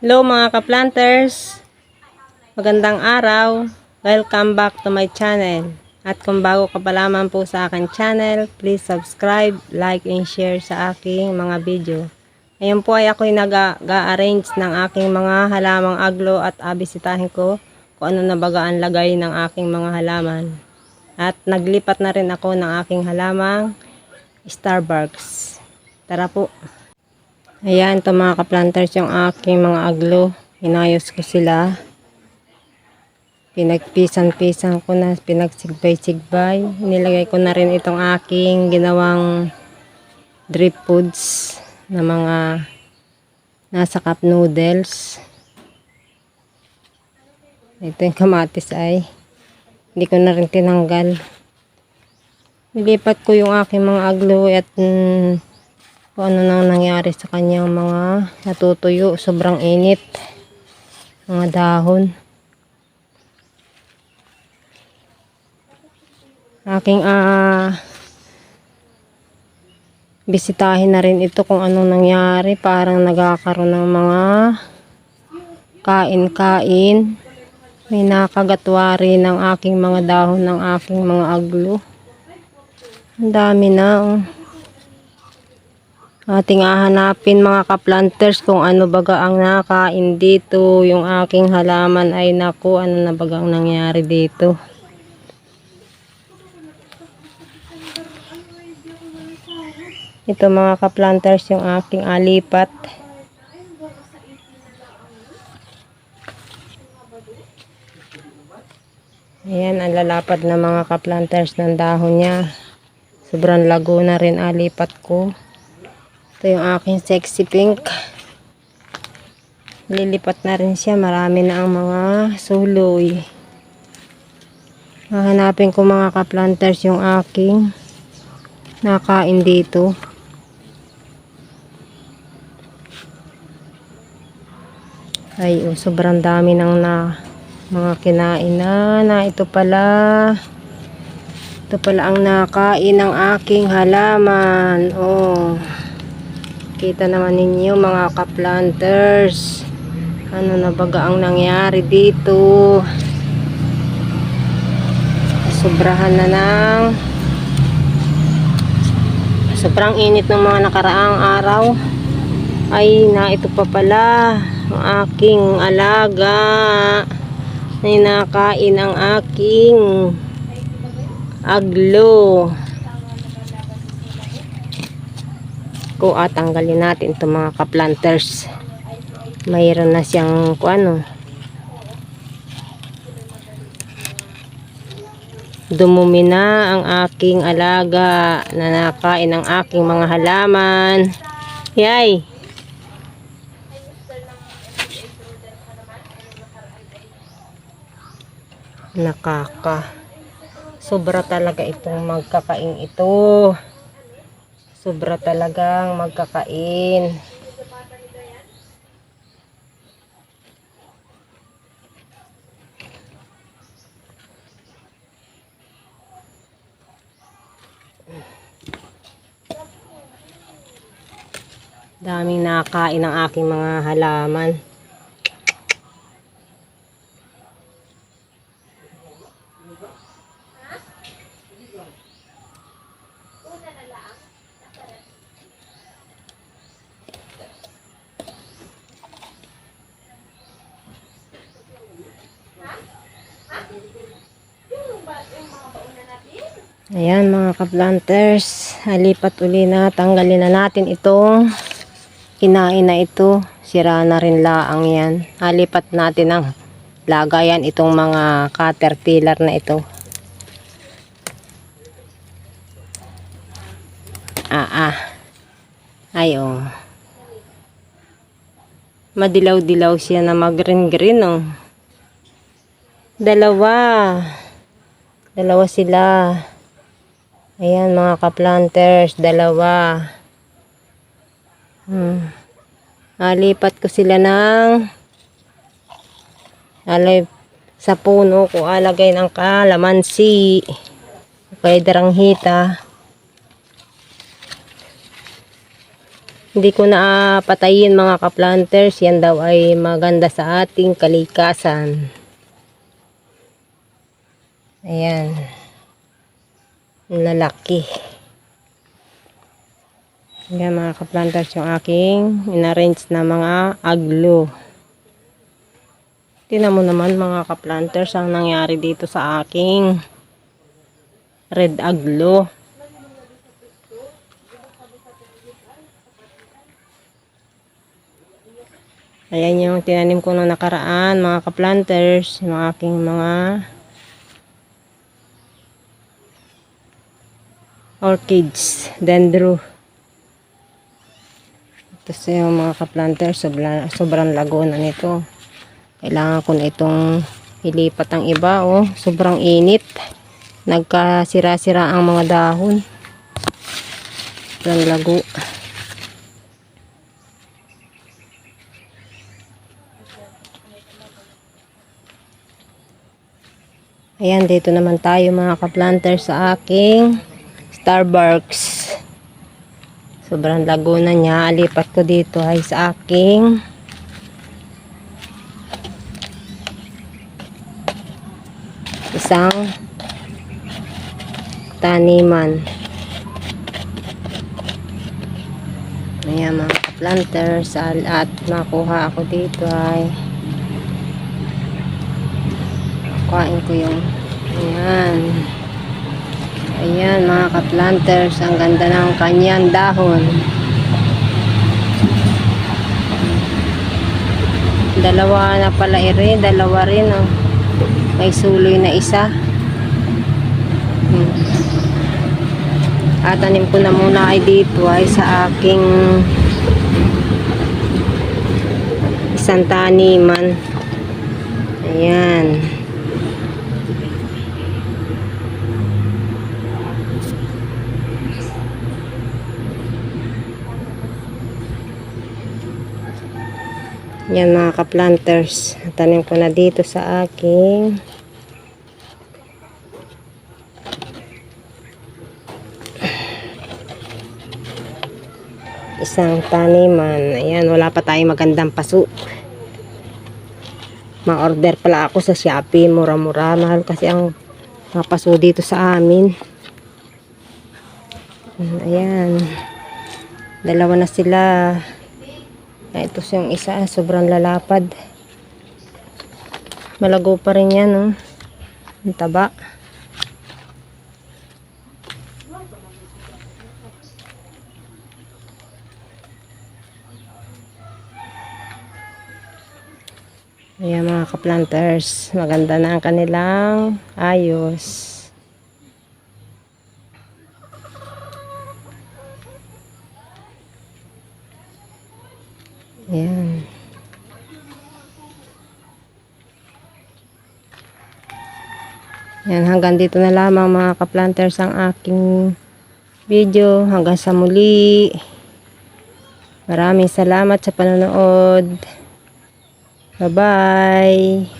Hello mga ka-planters! Magandang araw! Welcome back to my channel. At kung bago ka pa lamang po sa akin channel, please subscribe, like, and share sa aking mga video. Ngayon po ay ako'y nag-arrange ng aking mga halamang aglo at abisitahin ko kung ano na baga ang lagay ng aking mga halaman. At naglipat na rin ako ng aking halamang Starbucks. Tara po! Ayan, ito mga ka-planters yung aking mga aglo. Inayos ko sila. Pinagpisan-pisan ko na, pinagsigbay-sigbay. Nilagay ko na rin itong aking ginawang drip foods na mga nasa cup noodles. Ito yung kamatis ay hindi ko na rin tinanggal. Nilipat ko yung aking mga aglo at mm, kung ano nang nangyari sa kanyang mga natutuyo. Sobrang init. Mga dahon. Aking ah bisitahin na rin ito kung anong nangyari. Parang nagkakaroon ng mga kain-kain. May nakagatwari ng aking mga dahon ng aking mga aglo. Ang dami na. Oh. Ating hahanapin mga kaplanters kung ano baga ang nakain dito. Yung aking halaman ay naku, ano na baga ang nangyari dito. Ito mga kaplanters yung aking alipat. Ayan, ang lalapad na mga kaplanters ng dahon niya. Sobrang lago na rin alipat ko. Ito yung aking sexy pink. Lilipat na rin siya. Marami na ang mga suloy. Hahanapin ko mga kaplanters yung aking nakain dito. Ay, oh, sobrang dami ng na mga kinain na na ito pala. Ito pala ang nakain ng aking halaman. Oh. Kita naman ninyo mga ka-planters. Ano na baga ang nangyari dito. Sobrahan na ng sobrang init ng mga nakaraang araw. Ay, na ito pa pala ang aking alaga. Ay, nakain ang aking aglo. Ko at tanggalin natin itong mga ka-planters. Mayroon na siyang kung ano dumumi na ang aking alaga na nakain ng aking mga halaman. Yay! Nakaka. Sobra talaga itong magkakain ito sobra talagang magkakain. Daming nakain ng aking mga halaman Ayan mga ka-planters, halipat uli na, tanggalin na natin itong kinain na ito. Sira na rin laang yan. Halipat natin ang lagayan itong mga caterpillar na ito. Ah ah. Ay oh. Madilaw-dilaw siya na mag-green-green oh. Dalawa. Dalawa sila. Ayan mga ka-planters, dalawa. Hmm. Nalipat ko sila ng alay sa puno ko alagay ng kalamansi. Kaya daranghita. Hindi ko na patayin mga kaplanters. Yan daw ay maganda sa ating kalikasan. Ayan. Lalaki. Yan mga kaplanters yung aking inarrange na mga aglo. Tingnan mo naman mga kaplanters ang nangyari dito sa aking red aglo. Ayan yung tinanim ko nung nakaraan, mga kaplanters, yung aking mga orchids, dendro. Tapos yung mga kaplanters, sobra, sobrang lago na nito. Kailangan ko na itong ilipat ang iba, oh. Sobrang init. Nagkasira-sira ang mga dahon. Sobrang lago. Ayan, dito naman tayo mga kaplanter sa aking Starbucks. Sobrang lago na niya. Alipat ko dito ay sa aking isang taniman. Ayan mga planters at nakuha ako dito ay kuhain ko yung ayan ayan mga ka-planters ang ganda ng kanyang dahon dalawa na pala rin dalawa rin oh. may suloy na isa hmm. at tanim ko na muna ay dito ay sa aking isang taniman ayan Yan mga ka-planters. Tanim ko na dito sa aking isang taniman. Ayan, wala pa tayong magandang paso. Ma-order pala ako sa Shopee. Mura-mura. Mahal kasi ang mga paso dito sa amin. Ayan. Dalawa na sila. Ah, ito yung isa, sobrang lalapad. Malago pa rin yan, oh. Ang taba. Ayan mga ka-planters, maganda na ang kanilang ayos. Ayan. Yan, hanggang dito na lamang mga ka-planters ang aking video. Hanggang sa muli. Maraming salamat sa panonood. Bye-bye.